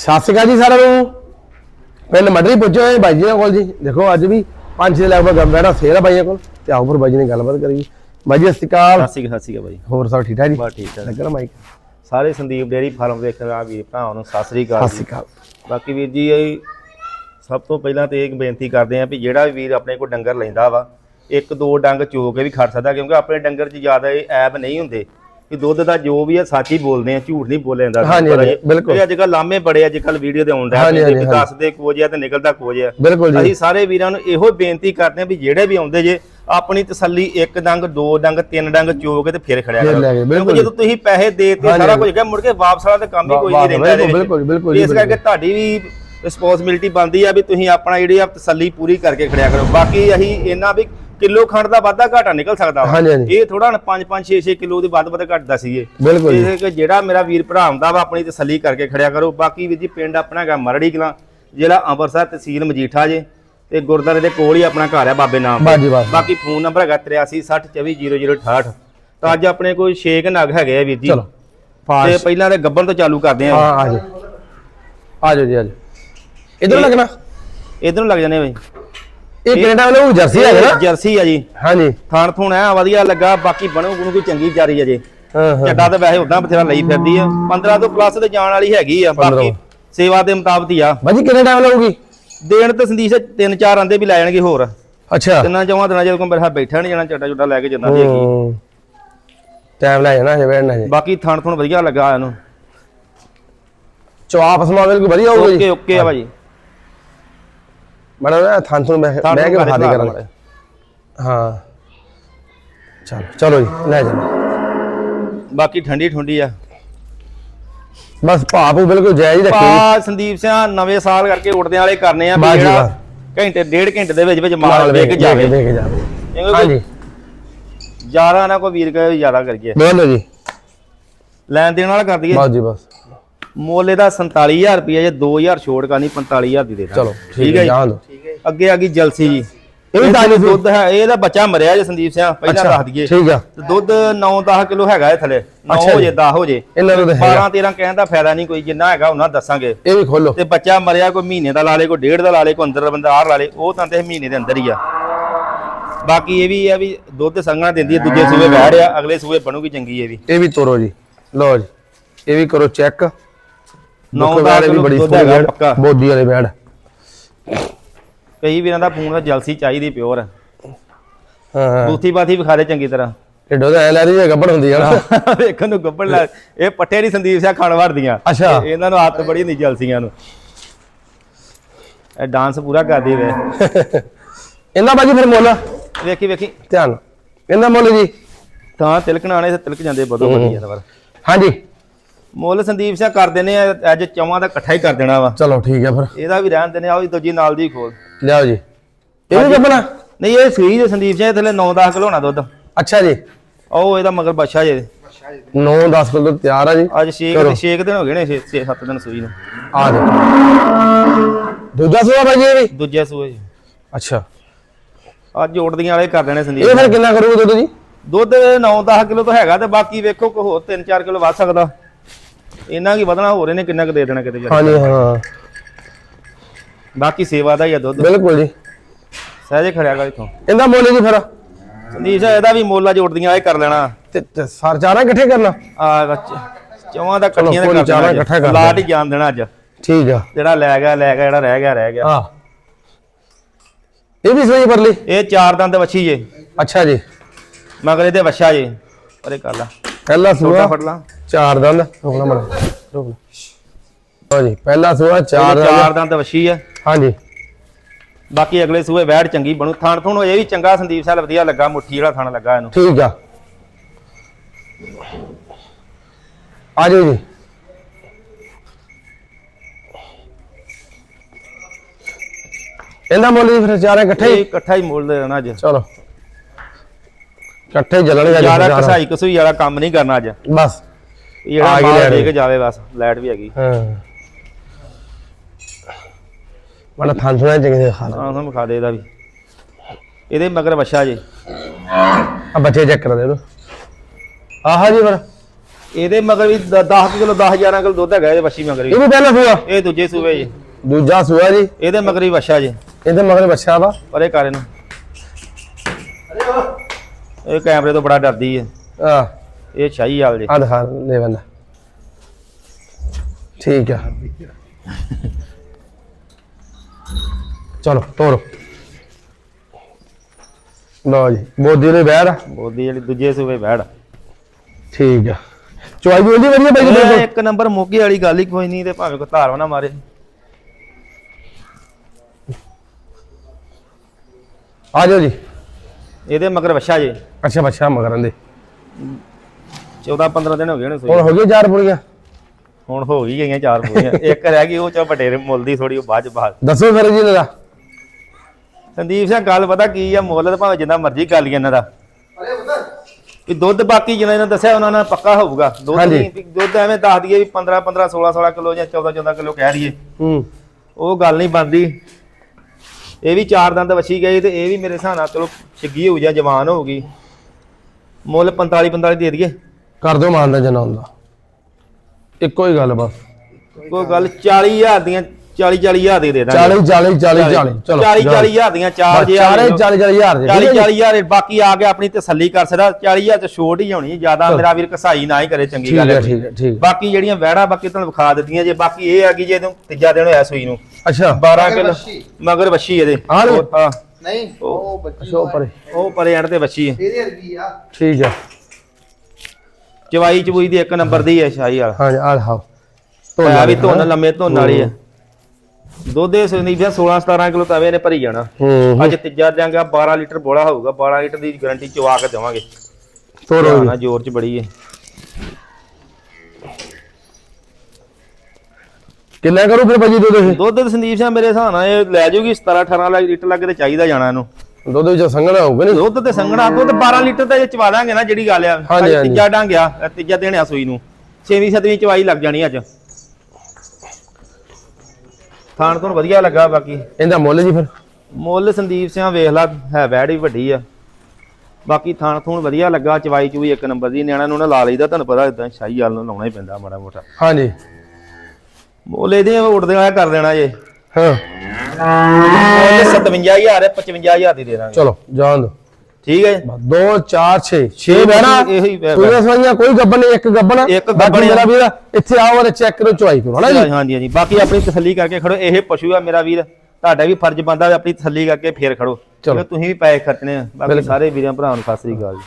ਸਤਿ ਸ਼੍ਰੀ ਅਕਾਲ ਜੀ ਸਾਰਿਆਂ ਨੂੰ। ਪਿੰਡ ਮੱਡਰੀ ਪੁੱਜੇ ਹੋਏ ਬਾਈ ਜੀ ਕੋਲ ਜੀ। ਦੇਖੋ ਅੱਜ ਵੀ ਪੰਜ ਛੇ ਲੱਖ ਦਾ ਬੈਠਾ ਫੇਰ ਆ ਬਾਈਆਂ ਕੋਲ। ਤੇ ਆਓ ਫਿਰ ਬਾਈ ਜੀ ਨੇ ਗੱਲਬਾਤ ਕਰੀ ਬਾਈ ਜੀ ਸਤਿ ਸ਼੍ਰੀ ਅਕਾਲ। ਸਤਿ ਸ਼੍ਰੀ ਅਕਾਲ ਸਤਿ ਸ਼੍ਰੀ ਅਕਾਲ ਬਾਈ। ਹੋਰ ਸਭ ਠੀਕ ਠਾਕ ਜੀ? ਬਸ ਠੀਕ ਠਾਕ। ਲੱਗਾ ਨਾ ਮਾਈਕ ਸਾਰੇ ਸੰਦੀਪ ਡੇਅਰੀ ਫਾਰਮ ਵੇਖਣ ਵਾਲੇ ਵੀਰ ਭਰਾਵਾਂ ਨੂੰ। ਸਤਿ ਸ਼੍ਰੀ ਅਕਾਲ ਸਤਿ ਸ਼੍ਰੀ। ਅਕਾਲ। ਬਾਕੀ ਵੀਰ ਜੀ ਇਹ ਸਭ ਤੋਂ ਪਹਿਲਾਂ ਤੇ ਇੱਕ ਬੇਨਤੀ ਕਰਦੇ ਆਂ ਵੀ ਜਿਹੜਾ ਵੀ ਵੀਰ ਆਪਣੇ ਕੋਲ ਡੰਗਰ ਲੈਂਦਾ ਵਾ ਇੱਕ ਦੋ ਡੰਗ ਚੋ ਕੇ ਵੀ ਖੜ ਸਕਦਾ ਕਿਉਂਕਿ ਆਪਣੇ ਡੰਗਰ 'ਚ ਜ਼ਿਆਦਾ ਇਹ ਐਬ ਨਹੀਂ ਹੁੰਦੇ। ਕਿ ਦੁੱਧ ਦਾ ਜੋ ਵੀ ਹੈ ਸੱਚ ਹੀ ਬੋਲਦੇ ਆ ਝੂਠ ਨਹੀਂ ਬੋਲਿਆ ਜਾਂਦਾ ਬਿਲਕੁਲ। ਇਹ ਅੱਜ ਕੱਲ ਲਾਮੇ ਬੜੇ ਅੱਜ ਕੱਲ ਵੀਡੀਓ ਤੇ ਆਉਂਦਾ ਵੀ ਹਾਂਜੀ। ਦੱਸਦੇ ਕੁਝ ਆ ਤੇ ਨਿਕਲਦਾ ਆ ਜੀ ਅਸੀਂ ਸਾਰੇ ਵੀਰਾਂ ਨੂੰ ਇਹੋ ਬੇਨਤੀ ਕਰਦੇ ਆਂ ਵੀ ਜਿਹੜੇ ਵੀ ਆਉਂਦੇ ਜੇ ਆਪਣੀ ਤਸੱਲੀ ਇੱਕ ਡੰਗ ਦੋ ਡੰਗ ਤਿੰਨ ਡੰਗ ਚੋ ਕੇ ਤੇ ਫਿਰ ਖੜਿਆ ਕਰੋ ਕੇ, ਕਿਉਂਕਿ ਜਦੋਂ ਤੁਸੀਂ ਪੈਸੇ ਦੇਤੇ ਹਾਂਜੀ, ਸਾਰਾ। ਕੁਝ ਗਿਆ ਮੁੜ ਕੇ ਵਾਪਸ ਵਾਲਾ ਤੇ ਕੰਮ ਹੀ ਕੋਈ ਨਹੀਂ ਰਹਿੰਦਾ। ਬਿਲਕੁਲ, ਬਿਲਕੁਲ ਇਸ ਕਰਕੇ ਤੁਹਾਡੀ ਵੀ ਰਿਸਪੌਂਸਿਬਿਲਟੀ ਬਣਦੀ ਆ ਵੀ ਤੁਸੀਂ ਆਪਣਾ ਜਿਹੜੀ ਆ ਤਸੱਲੀ ਪੂਰੀ ਕਰਕੇ ਖੜਿਆ ਕਰੋ ਬਾਕੀ ਅਸੀਂ ਇਹਨਾਂ ਵੀ ਕਿਲੋ ਖੰਡ ਦਾ ਵਾਧਾ ਘਾਟਾ ਨਿਕਲ ਸਕਦਾ ਵਾ। ਹਾਂਜੀ, ਹਾਂਜੀ। ਇਹ ਥੋੜਾ 5 5 6 6 ਕਿਲੋ ਦੀ ਵੱਧ ਵੱਧ ਘਟਦਾ ਸੀ ਇਹ ਬਿਲਕੁਲ ਜੀ। ਇਹ ਕਿ ਜਿਹੜਾ ਮੇਰਾ ਵੀਰ ਭਰਾ ਆਉਂਦਾ ਵਾ ਆਪਣੀ ਤਸੱਲੀ ਕਰਕੇ ਖੜਿਆ ਕਰੋ। ਬਾਕੀ ਵੀਰ ਜੀ ਪਿੰਡ ਆਪਣਾ ਹੈਗਾ ਮਰੜੀ ਕਲਾਂ ਜ਼ਿਲ੍ਹਾ ਅੰਮ੍ਰਿਤਸਰ ਤਹਿਸੀਲ ਮਜੀਠਾ ਜੇ। ਤੇ ਗੁਰਦਾਰੇ ਦੇ ਕੋਲ ਹੀ ਆਪਣਾ ਘਰ ਆ ਬਾਬੇ ਨਾਮ ਬਾਸ ਬਾਕੀ ਫੋਨ ਨੰਬਰ ਹੈਗਾ 8360240068 ਤਾਂ ਅੱਜ ਆਪਣੇ ਕੋਲ 6 ਨਗ ਹੈਗੇ ਆ ਵੀਰ ਜੀ। ਚਲੋ। ਤੇ ਪਹਿਲਾਂ ਤੇ ਗੱਬਰ ਤੋਂ ਚਾਲੂ ਕਰਦੇ ਹਾਂ ਆ ਆ ਜਾਓ ਜੀ ਆ ਜਾਓ। ਇਧਰ ਲੱਗਣਾ? ਇਧਰ ਨੂੰ ਲੱਗ ਜਾਂਦੇ ਬਈ। ਇਹ ਕੈਨੇਡਾ ਵਾਲੇ ਉਹ ਜਰਸੀ ਹੈਗਾ ਨਾ ਜਰਸੀ ਆ ਜੀ। ਹਾਂਜੀ। ਥਾਣ ਥੂਣ ਐ ਵਧੀਆ ਲੱਗਾ ਬਾਕੀ ਬਣੂ ਬਣੂ ਕੋਈ ਚੰਗੀ ਜਾਰੀ ਅਜੇ ਹਾਂ ਹਾਂ। ਚੱਡਾ ਤਾਂ ਵੈਸੇ ਉਦਾਂ ਬਥੇਰਾ ਲਈ ਫਿਰਦੀ ਆ। 15 ਤੋਂ ਪਲੱਸ ਤੇ ਜਾਣ ਵਾਲੀ ਹੈਗੀ ਆ ਬਾਕੀ 15 ਸੇਵਾ ਦੇ ਮੁਤਾਬਕ ਹੀ ਆ। ਬਾਜੀ ਕਿੰਨੇ ਟਾਈਮ ਲੱਗੂਗੀ ਦੇਣ ਤੇ ਸੰਦੀਸ਼ ਤਿੰਨ ਚਾਰ ਆਂਦੇ ਵੀ ਲੈ ਜਾਣਗੇ ਹੋਰ। ਅੱਛਾ। ਤਿੰਨਾਂ ਚੌਵਾਂ ਦਿਨਾਂ ਜਦੋਂ ਕੋਈ ਮੇਰੇ ਬੈਠਾ ਨਹੀਂ ਜਾਣਾ ਚੱਡਾ ਚੁੱਡਾ ਲੈ ਕੇ ਜਾਂਦਾ ਸੀ ਹੈਗੀ। ਟਾਈਮ ਲੈ ਜਾਣਾ ਜੇ ਬੈਠਣਾ ਜੇ ਬਾਕੀ ਥਣ ਥੁਣ ਵਧੀਆ ਲੱਗਾ ਇਹਨੂੰ। ਚਵਾਪ ਸਮਾ ਬਿਲਕੁਲ ਵਧੀਆ ਹੋਊਗਾ ਜੀ। ਓਕੇ ਓਕੇ ਆ ਭਾਜੀ ਮੈਡਮ ਨਾ ਥਾਂ ਤੋਂ ਥਣ ਬਹਿ ਕੇ ਵਿਖਾ ਦੇ ਹਾਂ। ਚਲੋ ਚਲੋ ਜੀ ਲੈ ਜਾ। ਬਾਕੀ ਠੰਡੀ ਠੁੰਡੀ ਆ। ਬਸ ਭਾਪ ਬਿਲਕੁਲ ਜਾਇਜ਼ ਰੱਖੀ। ਪਾ ਸੰਦੀਪ ਸਿੰਘ ਨਵੇਂ ਸਾਲ ਕਰਕੇ ਉੱਡਦੇ ਵਾਲੇ ਕਰਨੇ ਆ ਜਿਹੜਾ। ਘੰਟੇ ਡੇਢ ਘੰਟੇ ਦੇ ਵਿੱਚ ਵਿੱਚ ਮਾਲ ਵੇਖ ਜਾਵੇ। ਵੇਖ ਜਾਵੇ। ਹਾਂਜੀ। ਜ਼ਿਆਦਾ ਨਾ ਕੋਈ ਵੀਰ ਕਹੇ ਜ਼ਿਆਦਾ ਕਰੀਏ। ਬੋਲੋ ਜੀ। ਲੈਣ ਦੇਣ ਵਾਲਾ ਕਰ ਦਈਏ। ਬਸ ਜੀ ਬਸ। ਮੁੱਲ ਇਹਦਾ 47000 ਰੁਪਏ ਜੇ 2000 ਛੋੜ ਕਰਨੀ 45000 ਦੀ ਦੇ। ਚਲੋ ਠੀਕ ਹੈ ਜਾਣ ਦੋ ਅੱਗੇ ਆ ਗਈ ਜਲਸੀ ਜੀ। ਇਹ ਵੀ ਤਾਜ਼ੀ ਦੁੱਧ ਹੈ ਇਹਦਾ ਬੱਚਾ ਮਰਿਆ ਜੇ ਸੰਦੀਪ ਸਿੰਘ ਪਹਿਲਾਂ ਦੱਸ ਦਈਏ। ਠੀਕ ਆ। ਤੇ ਦੁੱਧ 9-10 ਕਿਲੋ ਹੈਗਾ ਇਹ ਥੱਲੇ। 9 ਅੱਛਾ ਹੋ ਜੀ। ਜੇ 10 ਹੋ ਜੇ ਇਹਨਾਂ ਨੂੰ ਤਾਂ ਹੈਗਾ। 12-13 ਕਹਿਣ ਦਾ ਫਾਇਦਾ ਨਹੀਂ ਕੋਈ ਜਿੰਨਾ ਹੈਗਾ ਉਹਨਾਂ ਦੱਸਾਂਗੇ। ਇਹ ਵੀ ਖੋਲੋ। ਤੇ ਬੱਚਾ ਮਰਿਆ ਕੋਈ ਮਹੀਨੇ ਦਾ ਲਾ ਲੇ ਕੋਈ ਡੇਢ ਦਾ ਲਾ ਲੇ ਕੋਈ ਅੰਦਰ ਬੰਦਾ ਆਰ ਲਾ ਲੇ ਉਹ ਤਾਂ ਤੇ ਮਹੀਨੇ ਦੇ ਅੰਦਰ ਹੀ ਆ। ਬਾਕੀ ਇਹ ਵੀ ਆ ਵੀ ਦੁੱਧ ਸੰਗਣਾ ਦਿੰਦੀ ਹੈ ਦੂਜੇ ਸੂਏ ਬਹਿ ਰਿਆ ਅਗਲੇ ਸੂਏ ਬਣੂਗੀ ਚੰਗੀ ਇਹ ਵੀ। ਇਹ ਵੀ ਤੋਰੋ ਜੀ। ਲਓ ਜੀ ਇਹ ਵੀ ਕਰੋ ਚੈੱਕ। ਨੌ ਵਾਲੇ ਵੀ ਬੜੀ ਫੁੱਲ ਹੈਗਾ ਪੱਕਾ। ਬੋਦੀ ਵਾਲੇ ਬੈੜ ਕਈ ਵੀਰਾਂ ਦਾ ਫੋਨ ਦਾ ਜਲਸੀ ਚਾਹੀਦੀ ਪਿਓਰ। ਹਾਂ। ਹਾਂ ਬੂਥੀ ਬਾਥੀ ਵਿਖਾ ਦੇ ਚੰਗੀ ਤਰ੍ਹਾਂ। ਢਿੱਡੋ ਤਾਂ ਐ ਲੈ ਰਹੀ ਹੈ ਗੱਬੜ ਹੁੰਦੀ ਆ ਨਾ। ਵੇਖਣ ਨੂੰ ਗੱਬੜ ਲੱਗ ਇਹ ਪੱਠੇ ਨਹੀਂ ਸੰਦੀਪ ਸਿੰਘ ਖਾਣ ਅੱਛਾ। ਇਹ- ਇਹਨਾਂ ਨੂੰ ਆਦਤ ਬੜੀ ਹੁੰਦੀ ਜਲਸੀਆਂ ਨੂੰ। ਇਹ ਡਾਂਸ ਪੂਰਾ ਕਰਦੀ ਵੇ। ਇਹਦਾ ਬਾਜੀ ਫਿਰ ਮੁੱਲ? ਵੇਖੀ ਵੇਖੀ। ਧਿਆਨ। ਇਹਦਾ ਮੁੱਲ ਜੀ? ਤਾਂ ਤਿਲਕਣ ਆਣੇ ਤੇ ਤਿਲਕ ਜਾਂਦੇ ਬਦੋ ਬਦੀ ਜਾਨਵਰ ਹਾਂਜੀ। ਮੁੱਲ ਸੰਦੀਪ ਸਿੰਘ ਕਰ ਦਿੰਨੇ ਆ ਅੱਜ ਚੌਵਾਂ ਦਾ ਇਕੱਠਾ ਹੀ ਕਰ ਦੇਣਾ ਵਾ। ਚਲੋ ਠੀਕ ਹੈ ਫਿਰ। ਇਹਦਾ ਵੀ ਰਹਿਣ ਦਿੰਨੇ ਆ ਉਹ ਵੀ ਦੂਜੀ ਨਾਲ ਦੀ ਖੋਲ। ਲਿਆਓ ਜੀ। ਇਹ ਵੀ ਗੱਬਣਾ ਨਹੀਂ ਇਹ ਸੂਈ ਦੇ ਸੰਦੀਪ ਸਿੰਘ ਥੱਲੇ 9-10 ਕਿਲੋ ਹੋਣਾ ਦੁੱਧ। ਅੱਛਾ ਜੀ। ਉਹ ਇਹਦਾ ਮਗਰ ਬੱਛਾ ਜੇ। 9 10 ਕਿਲੋ ਤਿਆਰ ਆ ਜੀ। ਅੱਜ 6 ਕਰੋ। 6 ਦਿਨ ਹੋ ਗਏ ਨੇ 6-7 ਦਿਨ ਸੂਈ ਨੂੰ। ਆ ਦੇ ਦੂਜਾ ਸੂਆ ਬਾਜੀ ਇਹ ਵੀ? ਦੂਜੇ ਸੂਏ ਅੱਛਾ। ਅੱਜ ਜੋੜਦੀਆਂ ਵਾਲੇ ਕਰ ਦੇਣੇ ਸੰਦੀਪ ਇਹ ਫਿਰ ਕਿੰਨਾ ਕਰੂਗਾ ਦੁੱਧ ਜੀ? ਦੁੱਧ 9-10 ਕਿਲੋ ਤਾਂ ਹੈਗਾ ਤੇ ਬਾਕੀ ਵੇਖੋ ਕੋ ਹੋਰ 3-4 ਕਿਲੋ ਵੱਧ ਸਕਦਾ। ਇਹਨਾਂ ਕੀ ਵਧਣਾ ਹੋਰ ਇਹਨੇ ਕਿੰਨਾ ਕੁ ਦੇ ਦੇਣਾ ਕਿਤੇ ਜਾ। ਹਾਂਜੀ ਹਾਂ। ਬਾਕੀ ਸੇਵਾ ਦਾ ਹੀ ਆ ਦੁੱਧ। ਬਿਲਕੁਲ ਜੀ। ਸਹਜੇ ਖੜਿਆ ਗਾ ਇਥੋਂ। ਇਹਦਾ ਮੁੱਲ ਜੀ ਫਿਰ? ਸੰਦੀਪ ਸਾਹਿਬ ਇਹਦਾ ਵੀ ਮੋਲਾ ਜੋੜਦੀਆਂ ਇਹ ਕਰ ਲੈਣਾ। ਤੇ ਤੇ ਸਰ ਚਾਰਾ ਇਕੱਠੇ ਕਰਨਾ? ਆ ਚੌਵਾਂ ਦਾ ਇਕੱਠੀਆਂ ਕੋਈ ਦਾ ਚਾਰਾਂ ਦੇਣਾ ਇਕੱਠਾ। ਕਰ ਲਾਟ ਹੀ ਜਾਣ ਦੇਣਾ ਅੱਜ। ਠੀਕ ਆ। ਜਿਹੜਾ ਲੈ ਗਿਆ ਲੈ ਗਿਆ ਜਿਹੜਾ ਰਹਿ ਗਿਆ ਰਹਿ ਗਿਆ। ਆ ਇਹ ਵੀ ਸਹੀ ਪਰਲੀ? ਇਹ ਚਾਰ ਦੰਦ ਵੱਛੀ ਜੇ। ਅੱਛਾ ਜੀ। ਮਗਰ ਇਹਦੇ ਵੱਛਾ ਜੇ। ਪਰੇ ਕਰ ਲਾ। ਪਹਿਲਾ ਸੂਆ ਫੜ ਲਾ ਚਾਰ ਦੰਦ। ਰੁਕਣਾ ਮੜ। ਰੁਕ ਲਓ ਜੀ ਪਹਿਲਾ ਸੂਆ ਚਾਰ ਦੰਦ। ਚਾਰ ਦੰਦ ਵੱਛੀ ਆ। ਹਾਂਜੀ। ਬਾਕੀ ਅਗਲੇ ਸੂਏ ਵੈੜ ਚੰਗੀ ਬਣੂ। ਥਾਣ ਥੁਣ ਇਹ ਵੀ ਚੰਗਾ ਸੰਦੀਪ ਸਾਹਿਬ ਵਧੀਆ ਲੱਗਾ ਮੁੱਠੀ ਜਿਹੜਾ ਥਾਣ ਲੱਗਾ ਇਹਨੂੰ। ਠੀਕ ਆ। ਆ ਜਾਓ ਜੀ। ਇਹਦਾ ਮੁੱਲ ਜੀ ਫਿਰ ਚਾਰੇ ਇਕੱਠੇ ਹੀ। ਇਕੱਠਾ ਹੀ ਮੁੱਲ ਦੇਣਾ ਅੱਜ। ਚਲੋ। ਇਕੱਠੇ ਅੱਜ ਜ਼ਿਆਦਾ। ਕਸਾਈ ਕਸੂਈ ਵਾਲਾ ਕੰਮ ਨਹੀਂ ਕਰਨਾ ਅੱਜ। ਇਹ ਬਸ ਜਿਹੜਾ ਲੈਟ। ਦੇ ਕੇ ਜਾਵੇ ਬਸ ਲਾਈਟ ਵੀ ਹੈਗੀ। ਹਾਂ। ਮਨ ਥਾਂ ਸੁਣਾ ਚੰਗੇ ਦੇ ਖਾ ਹਾਂ ਤੁਹਾਨੂੰ ਖਾ ਦੇ ਇਹਦਾ ਵੀ। ਇਹਦੇ ਮਗਰ ਵੱਛਾ ਜੇ। ਆ ਬੱਚੇ ਚੈੱਕ ਕਰ ਦੇ ਲੋ ਆਹਾ ਜੀ ਫਿਰ। ਇਹਦੇ ਮਗਰ ਵੀ 10 ਕਿਲੋ 10 11 ਕਿਲੋ ਦੁੱਧ ਹੈਗਾ ਇਹਦੇ ਵੱਛੀ ਮਗਰ ਵੀ। ਇਹ ਵੀ ਪਹਿਲਾਂ ਸੂਆ? ਇਹ ਦੂਜੇ ਸੂਵੇ ਜੀ। ਦੂਜਾ ਸੂਆ ਜੀ। ਇਹਦੇ ਮਗਰ ਹੀ ਵੱਛਾ ਜੀ। ਇਹਦੇ ਮਗਰ ਬੱਚਾ ਵਾ। ਪਰੇ ਕਰ ਇਹਨੂੰ। ਇਹ ਕੈਮਰੇ ਤੋਂ ਬੜਾ ਡਰਦੀ ਹੈ ਆ। ਇਹ ਸ਼ਾਹੀ ਵਾਲ ਜੀ। ਆ ਦਿਖਾ ਲੈ ਬੰਦਾ ਠੀਕ ਆ। ਚਲੋ ਤੋਰੋ। ਲਓ ਜੀ ਬੋਦੀ ਨੇ ਬੈਠ ਬੋਦੀ ਜਿਹੜੀ ਦੂਜੇ ਸੂਵੇ ਬੈੜ ਠੀਕ ਆ। ਚੁਆਈ ਵੀ ਉਹਦੀ ਵਧੀਆ ਬਾਈ ਜੀ ਇੱਕ ਨੰਬਰ ਮੋਗੇ ਵਾਲੀ ਗੱਲ ਹੀ ਕੋਈ ਨਹੀਂ ਤੇ ਭਾਵੇਂ ਕੋ ਧਾਰਵਾ ਨਾ ਮਾਰੇ। ਆ ਜਾਓ ਜੀ। ਇਹਦੇ ਮਗਰ ਵੱਛਾ ਜੀ। ਅੱਛਾ ਬੱਚਾ ਮਗਰਨ ਦੇ 14 15 ਦਿਨ ਹੋ ਗਏ ਨੇ ਸੂਈ ਹੁਣ ਹੋ ਗਏ ਚਾਰ ਪੁੜੀਆਂ ਹੁਣ ਹੋ ਹੀ ਗਈਆਂ ਚਾਰ ਪੂਰੀਆਂ। ਇੱਕ ਰਹਿ ਗਈ ਉਹ ਚ ਵੱਡੇ ਮੁੱਲ ਦੀ ਥੋੜੀ ਬਾਅਦ ਚ ਬਾਅਦ। ਦੱਸੋ ਫਿਰ ਜੀ ਇਹਦਾ ਸੰਦੀਪ ਸਿੰਘ ਗੱਲ ਪਤਾ ਕੀ ਆ ਮੁੱਲ ਤਾਂ ਭਾਵੇਂ ਜਿੰਨਾ ਮਰਜ਼ੀ ਕਰ ਲਈ ਇਹਨਾਂ ਦਾ। ਕਿ ਦੁੱਧ ਬਾਕੀ ਜਿਵੇਂ ਇਹਨਾਂ ਦੱਸਿਆ ਉਹਨਾਂ ਨਾਲ ਪੱਕਾ ਹੋਊਗਾ। ਦੁੱਧ ਹਾਂਜੀ। ਨਹੀਂ ਵੀ ਦੁੱਧ ਐਵੇਂ ਦੱਸ ਦਈਏ ਵੀ 15 15 16 16 ਕਿਲੋ ਜਾਂ 14 14 ਕਿਲੋ ਕਹਿ ਦਈਏ। ਹੂੰ। ਉਹ ਗੱਲ ਨਹੀਂ ਬਣਦੀ। ਇਹ ਵੀ ਚਾਰ ਦੰਦ ਵਛੀ ਗਈ ਤੇ ਇਹ ਵੀ ਮੇਰੇ ਹਿਸਾਬ ਨਾਲ ਚਲੋ ਛਿੱਗੀ ਹੋ ਜਾਂ ਜਵਾਨ ਹੋਊਗੀ। ਮੁੱਲ 45 45 ਦੇ ਦਈਏ। ਕਰ ਦਿਓ ਮਾਨਦਾ ਜਨਾ ਹੁੰਦਾ ਇੱਕੋ ਹੀ ਗੱਲ ਬਸ। ਕੋਈ ਗੱਲ 40000 ਦੀਆਂ 40 40000 ਦੇ ਦੇ ਦਾਂਗੇ। 40 40 40 40 ਚਲੋ 40 40000 ਦੀਆਂ ਚਾਰ ਜੇ ਚਾਰੇ 40 40 ਹਜ਼ਾਰ ਦੇ। 40 40000 ਬਾਕੀ ਆ ਕੇ ਆਪਣੀ ਤਸੱਲੀ ਕਰ ਸਕਦਾ। 40000 ਚ ਛੋਟ ਹੀ ਹੋਣੀ ਜ਼ਿਆਦਾ ਮੇਰਾ ਵੀਰ ਕਸਾਈ ਨਾ ਹੀ ਕਰੇ ਚੰਗੀ ਠੀਕ ਗੱਲ ਹੈ ਹੈ ਠੀਕ ਹੈ ਠੀਕ। ਹੈ। ਬਾਕੀ ਜਿਹੜੀਆਂ ਵਹਿੜਾ ਬਾਕੀ ਤੁਹਾਨੂੰ ਵਿਖਾ ਦਿੱਤੀਆਂ ਜੇ। ਬਾਕੀ ਇਹ ਆ ਕਿ ਜੇ ਇਹਨੂੰ ਤੀਜਾ ਦਿਨ ਹੋਇਆ ਸੂਈ ਨੂੰ। ਅੱਛਾ। 12 ਕਿਲੋ ਮਗਰ ਵੱਛੀ ਇਹਦੇ। ਆਹ ਲਓ। ਉਹ- ਹਾਂ ਨਹੀਂ ਉਹ ਬੱਚੀ ਅੱਛਾ ਉੱਪਰ ਉਹ ਪਰੇ ਐਂਡ ਤੇ ਵੱਛੀ ਹੈ। ਇਹਦੇ ਵਰਗੀ ਆ। ਠੀਕ ਹੈ। ਚਵਾਈ ਚਬੂਈ ਦੀ ਇੱਕ ਨੰਬਰ ਦੀ ਹੈ ਸ਼ਾਹੀ ਵਾਲਾ। ਹਾਂ ਆ ਦਿਖਾਓ ਆ ਵੀ ਧੁੰਨ ਲੰਮੇ ਧੁੰਨ ਵਾਲੀ ਹੈ। ਦੁੱਧ ਦੇ ਸੰਦੀਪ 16 17 ਕਿਲੋ ਤਵੇ ਨੇ ਭਰੀ ਜਾਣਾ। ਹੂੰ ਅੱਜ ਤੀਜਾ ਦਿਆਂਗਾ 12 ਲੀਟਰ ਬੋਲਾ ਹੋਊਗਾ 12 ਲੀਟਰ ਦੀ ਗਾਰੰਟੀ ਚਵਾ ਕੇ ਦੇਵਾਂਗੇ। ਤੋਰੋ ਨਾ ਜ਼ੋਰ ਚ ਬੜੀ ਹੈ ਕਿੰਨਾ ਕਰੂ ਫਿਰ ਭਾਜੀ ਦੁੱਧ ਇਹ? ਦੁੱਧ ਸੰਦੀਪ ਸਿੰਘ ਮੇਰੇ ਹਿਸਾਬ ਨਾਲ ਇਹ ਲੈ ਜਾਊਗੀ 17 18 ਲੱਖ ਲੀਟਰ ਲੱਗ ਤੇ ਚਾਹੀਦਾ ਜਾਣਾ ਇਹਨੂੰ। ਦੁੱਧ ਵਿੱਚ ਸੰਘਣਾ ਹੋਊਗਾ ਨਹੀਂ? ਦੁੱਧ ਤੇ ਸੰਘਣਾ ਦੁੱਧ 12 ਲੀਟਰ ਤਾਂ ਚਵਾ ਦਾਂਗੇ ਨਾ ਜਿਹੜੀ ਗੱਲ ਆ। ਤੀਜਾ ਡਾਂਗਿਆ ਤੀਜਾ ਦਿਨ ਆ ਸੂਈ ਨੂੰ। 6ਵੀਂ 7ਵੀਂ ਚਵਾਈ ਲੱਗ ਜਾਣੀ ਅੱਜ। ਥਾਣ ਤੋਂ ਵਧੀਆ ਲੱਗਾ ਬਾਕੀ। ਇਹਦਾ ਮੁੱਲ ਜੀ ਫਿਰ? ਮੁੱਲ ਸੰਦੀਪ ਸਿੰਘ ਵੇਖ ਲਾ ਹੈ ਵੈੜ ਵੀ ਵੱਡੀ ਆ। ਬਾਕੀ ਥਾਣ ਥੂਣ ਵਧੀਆ ਲੱਗਾ ਚਵਾਈ ਚੂਈ ਇੱਕ ਨੰਬਰ ਦੀ ਨਿਆਣਾ ਨੂੰ ਨਾ ਲਾ ਲਈਦਾ ਤੁਹਾਨੂੰ ਪਤਾ ਇਦਾਂ ਸ਼ਾਹੀ ਵਾਲ ਨੂੰ ਲਾਉਣਾ ਹੀ ਪੈਂਦਾ ਮਾੜਾ ਮੋਟਾ। ਹਾਂਜੀ। ਮੁੱਲ ਇਹਦੇ ਉੱਡਦੇ ਆ ਕਰ ਦੇਣਾ ਜੇ। ਹਾਂ। ਮੁੱਲ 57000 ਹੈ 55000 ਦੀ ਦੇ ਦਾਂਗੇ। ਚਲੋ ਜਾਣ ਦੋ ਠੀਕ ਹੈ ਜੀ? 2 4 6 6 ਬਹਿਣਾ। ਇਹੀ ਕੋਈ ਸਵਾਈਆਂ ਕੋਈ ਗੱਬਨ ਨਹੀਂ ਇੱਕ ਗੱਬਨ ਇੱਕ ਗੱਬਨ ਮੇਰਾ ਵੀਰ ਇੱਥੇ ਆਓ ਤੇ ਚੈੱਕ ਕਰੋ ਚੁਆਈ ਕਰੋ ਜੀ? ਹਾਂਜੀ ਹਾਂਜੀ ਬਾਕੀ ਆਪਣੀ ਤਸੱਲੀ ਕਰਕੇ ਖੜੋ ਇਹ ਪਸ਼ੂ ਆ ਮੇਰਾ ਵੀਰ। ਤੁਹਾਡਾ ਵੀ ਫਰਜ਼ ਬਣਦਾ ਵੀ ਆਪਣੀ ਤਸੱਲੀ ਕਰਕੇ ਫੇਰ ਖੜੋ। ਚਲੋ। ਤੁਸੀਂ ਵੀ ਪੈਸੇ ਖਰਚਣੇ ਆ। ਬਾਕੀ ਸਾਰੇ ਵੀਰਾਂ ਭਰਾਵਾਂ ਨੂੰ ਸਤਿ ਸ੍ਰੀ ਅਕਾਲ ਜੀ।